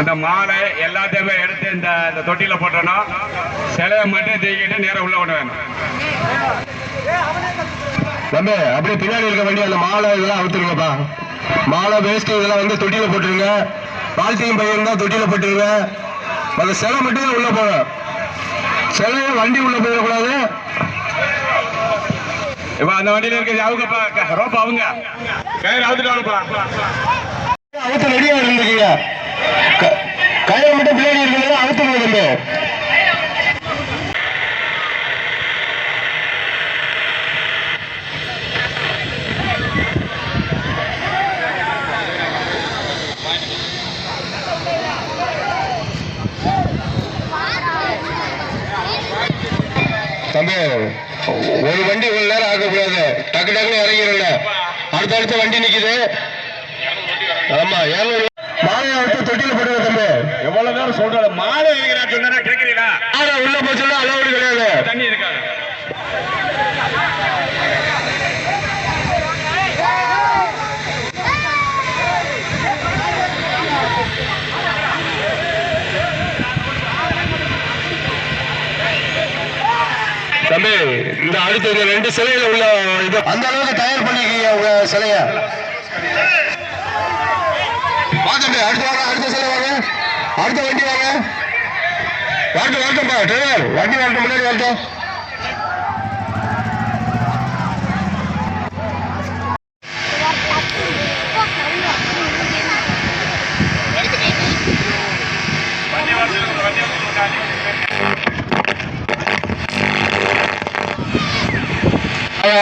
அந்த மாலை எல்லாத்தையுமே எடுத்து இந்த இந்த தொட்டியில போட்டோம்னா சிலையை மட்டும் தூக்கிட்டு நேரா உள்ள கொண்டு வேணும் தம்பி அப்படியே பின்னாடி இருக்க வேண்டிய அந்த மாலை இதெல்லாம் அவுத்துருங்கப்பா. மாலை வேஸ்ட் இதெல்லாம் வந்து தொட்டியில போட்டுருங்க. பால்த்தீன் பையன் தான் தொட்டியில போட்டுருங்க. அந்த சிலை மட்டும் தான் உள்ள போகும் சிலையை வண்டி உள்ள போயிடக்கூடாது. இப்ப அந்த வண்டியில இருக்கிறது அவங்கப்பா ரோப்பா அவங்க? கயிறு அவுத்துட்டு அவுத்து ரெடியா இருந்துக்கீங்க. க- மட்டும் பின்னாடி இருக்கிறது அவுத்துருங்க தம்பி தம்பி ஒரு வண்டி ஒரு நேரம் ஆகக்கூடாது. டக்கு டக்குன்னு இறங்கிடல அடுத்தடுத்த வண்டி நிக்குது. ஆமா இரநூறு மாலையை விட்டு தொட்டில போடுங்க தம்பி. எவ்வளவு நேரம் சொல்றாரு? மாலை இருக்கிறா சொன்னா கேட்கறீங்களா? ஆனா உள்ள போச்சுன்னா அளவுடு கிடையாது. தண்ணி இருக்காது. தம்பி இந்த அடுத்த ரெண்டு சிலையில உள்ள இது அந்த அளவுக்கு தயார் பண்ணிக்கீங்க உங்க சிலைய? வா அடுத்து வாங்க அடுத்த சிலை வாங்க. அடுத்த வண்டி வாங்க. வரட்டும் வரட்டும்பா டிரைவர் வண்டி வரட்டும் முன்னாடி வரட்டும்.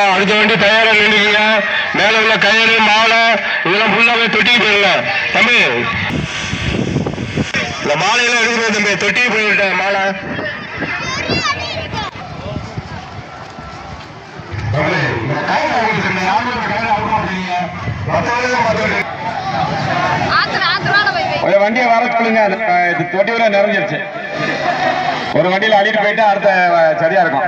அடுத்த வண்டி தயாரா நின்றுக்கீங்க மேல உள்ள கயிறு மாலை இதெல்லாம் ஃபுல்லாவே தொட்டிக்கு போயிடல தம்பி இந்த மாலையெல்லாம் எடுக்கணும் தம்பி. தொட்டிக்கு போயிட்டேன் மாலை. வண்டியை வர சொல்லுங்க. தொட்டி வரை நிறைஞ்சிருச்சு. ஒரு வண்டியில அடிட்டு போயிட்டு அடுத்த சரியா இருக்கும்.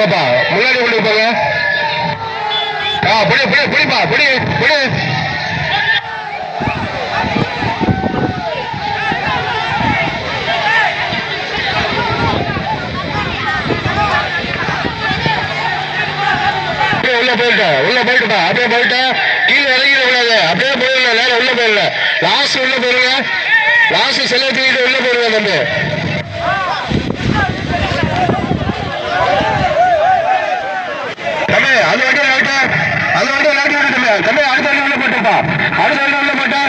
பாப்பா. முன்னாடி கொண்டு போங்க ஆ புடி புடி புடிப்பா புடி புடி. உள்ள போயிட்டேன் உள்ள போயிட்டுப்பா அப்படியே போயிட்டேன் கீழே இறங்கிட கூடாது. அப்படியே போயிடல நேரம் உள்ள போயிடல லாஸ்ட் உள்ள போயிருங்க. லாஸ்ட் செல்ல தூக்கிட்டு உள்ள போயிருங்க தம்பி தம்பி அந்த வண்டி லைட்டா அந்த வண்டி லைட் விட்டு தம்பி தம்பி அடுத்த வண்டி உள்ள போட்டுப்பா அடுத்த வண்டி உள்ள போட்டா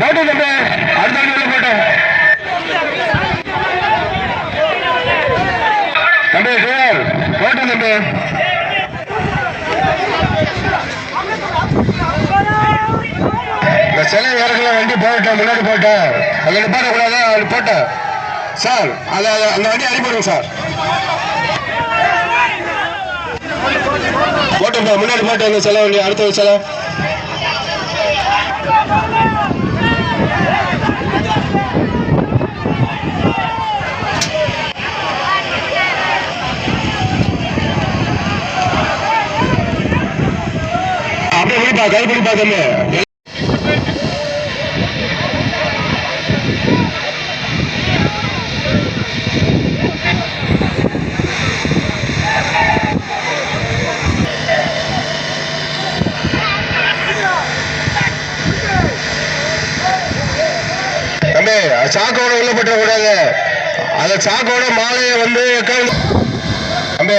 போட்டு தம்பி அடுத்த வண்டி உள்ள போட்டு. தம்பி டிரைவர் போட்டு தம்பி. இந்த சிலை இறக்கல வண்டி போயிட்டேன் முன்னாடி போயிட்டேன் அங்க நிப்பாட்டக்கூடாது? அது போட்டேன். சார் அதை அது- அந்த வண்டி அனுப்பிடுங்க சார். போட்டுப்பா முன்னாடி போட்டு வந்து செலவு வண்டி அடுத்த செலவு அப்படியே பிடிப்பா கை பிடிப்பா தம்பி தம்பி சாக்கோட உள்ள போட்டுற கூடாது அந்த சாக்கோட மாலையை வந்து தம்பி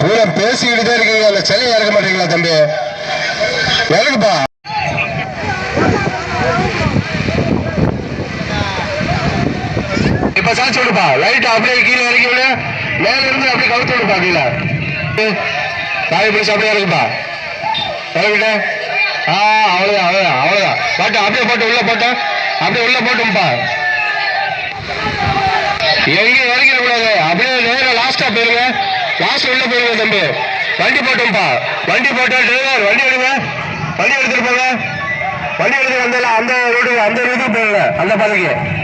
பூரா பேசிக்கிட்டு தான் இருக்கீங்க. அந்த சிலையை இறக்க மாட்டீங்களா தம்பி? இறக்குப்பா. இப்ப சாச்சு விடுப்பா. லைட் அப்படியே கீழே இறக்கி விடு. மேல இருந்து அப்படியே கவுத்து விடுப்பா கீழே. தாய் பிடிச்சி அப்படியே இறக்குப்பா. இறக்கிட்ட. ஆ அவ்வளவுதான் அவ்வளவுதான் அவ்வளவுதான். பாட்டு அப்படியே போட்டு உள்ள போட்டேன். அப்படியே உள்ள போட்டும்பா எங்கேயும் இறங்கிட கூடாது அப்படியே நேரம் லாஸ்டா போயிருங்க. லாஸ்ட் உள்ள போயிருங்க தம்பி. வண்டி போட்டோம்ப்பா. வண்டி போட்டோம் டிரைவர் வண்டி எடுங்க. வண்டி எடுத்துட்டு போங்க. வண்டி எடுத்து அந்த அந்த ரோடு அந்த ரூட்டுக்கு போயிருங்க. அந்த பாதைக்கு.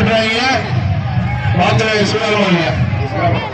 பண்றாங்க பாத்துல போட்டுறாங்க பார்த்து சூழல்